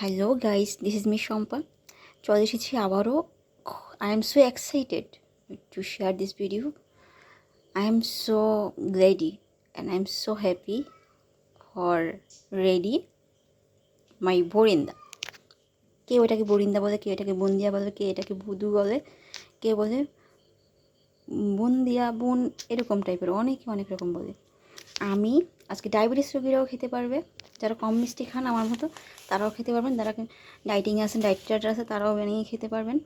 Hello guys this is me Shampa চলে এসেছি আবারও। I am so excited to share this video I am so glad and I am so happy for ready my Brinda কেউ এটাকে বরিন্দা বলে কেউ এটাকে বন্দিয়া বলে, কে এটাকে ভুদু বলে, কে বলে বন্দিয়া বোন এরকম টাইপের অনেকে অনেক রকম বলে। আমি আজকে ডায়াবেটিস রোগীরাও খেতে পারবে। যারা কম মিষ্টি খান আমার মতো, তারাও খেতে পারবেন। যারা ডাইটিং আছেন, ডায়েট আছে, তারাও বানিয়ে খেতে পারবেন।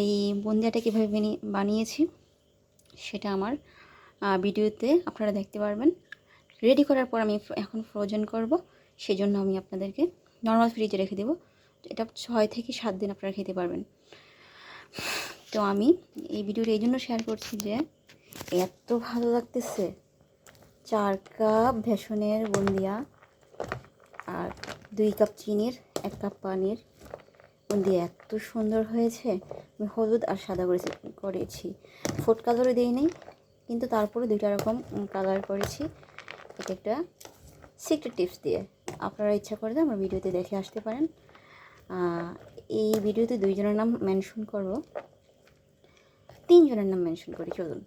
এই বন্দিয়াটা কীভাবে বানিয়ে বানিয়েছি সেটা আমার ভিডিওতে আপনারা দেখতে পারবেন। রেডি করার পর আমি এখন ফ্রোজেন করব, সেজন্য আমি আপনাদেরকে নর্মাল ফ্রিজে রেখে দেবো। এটা ছয় থেকে সাত দিন আপনারা খেতে পারবেন। তো আমি এই ভিডিওটা এই জন্য শেয়ার করছি যে, এত ভালো লাগতেছে। চার কাপ ভেষনের বন্দিয়া। আর দুই কাপ চিনির, এক কাপ পানির। দিয়ে এত সুন্দর হয়েছে। আমি হলুদ আর সাদা করেছি করেছি। ফুড কালারও দিই নেই, কিন্তু তারপরে দুইটা রকম কালার করেছি। এটা একটা সিক্রেট টিপস দিয়ে। আপনারা ইচ্ছা করলে আমার ভিডিওতে দেখে আসতে পারেন। এই ভিডিওতে দুইজনের নাম মেনশন করব। তিনজনের নাম মেনশন করি, চলুন।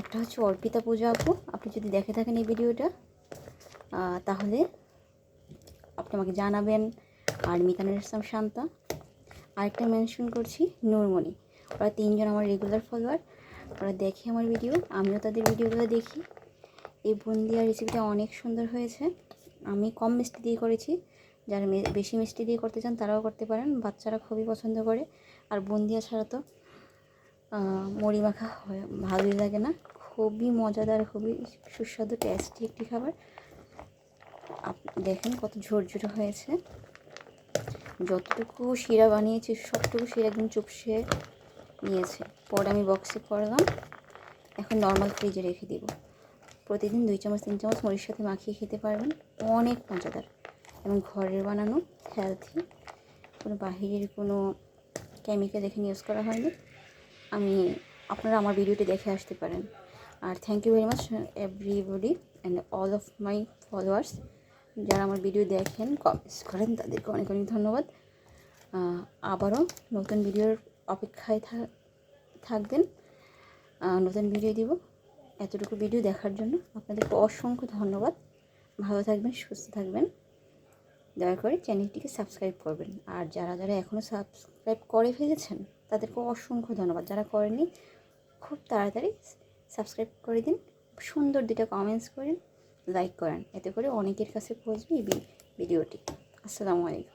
একটা হচ্ছে অর্পিতা পূজা আপু। আপনি যদি দেখে থাকেন এই ভিডিওটা তাহলে আপনি আমাকে জানাবেন। আর মিতানুর ইসলাম শান্তা। আরেকটা মেনশন করছি, নূরমণি। ওরা তিনজন আমার রেগুলার ফলোয়ার ওরা দেখে আমার ভিডিও আমিও তাদের ভিডিওগুলো দেখি। এই বুন্দিয়া রেসিপিটা অনেক সুন্দর হয়েছে। আমি কম মিষ্টি দিয়ে করেছি। যারা বেশি মিষ্টি দিয়ে করতে চান, তারাও করতে পারেন। বাচ্চারা খুবই পছন্দ করে। আর বুন্দিয়া ছাড়া তো মুড়ি মাখা হয়- ভালোই লাগে না। খুবই মজাদার, খুবই সুস্বাদু টেস্টি একটি খাবার। দেখেন কত ঝরঝরে হয়েছে। যতটুকু শিরা বানিয়েছি, সবটুকু শিরা একদম চুপসে নিয়েছে। পরে আমি বক্সে করলাম। এখন নর্মাল ফ্রিজে রেখে দিব। প্রতিদিন দুই চামচ, তিন চামচ মুড়ির সাথে মাখিয়ে খেতে পারবেন। অনেক মজাদার এবং ঘরের বানানো হেলথি কোনো বাহিরের কোনো কেমিক্যাল এখানে ইউজ করা হয়নি। আমি, আপনারা আমার ভিডিওটি দেখে আসতে পারেন। আর thank you very much everybody and all of my followers যারা আমার ভিডিও দেখেন কমেন্টস করেন, তাদেরকে অনেক অনেক ধন্যবাদ। আবারও নতুন ভিডিওর অপেক্ষায় থাকবেন। নতুন ভিডিও দিব। এতটুকু ভিডিও দেখার জন্য আপনাদেরকে অসংখ্য ধন্যবাদ। ভালো থাকবেন, সুস্থ থাকবেন। দয়া করে চ্যানেলটিকে সাবস্ক্রাইব করবেন। আর যারা যারা এখনও সাবস্ক্রাইব করে ফেলেছেন, তাদেরকে অসংখ্য ধন্যবাদ। যারা করেনি খুব তাড়াতাড়ি সাবস্ক্রাইব করে দিন। সুন্দর দুটো কমেন্টস করেন। লাইক করেন। এতে করে অনেকের কাছে পৌঁছবে ভিডিওটি। আসসালামু আলাইকুম।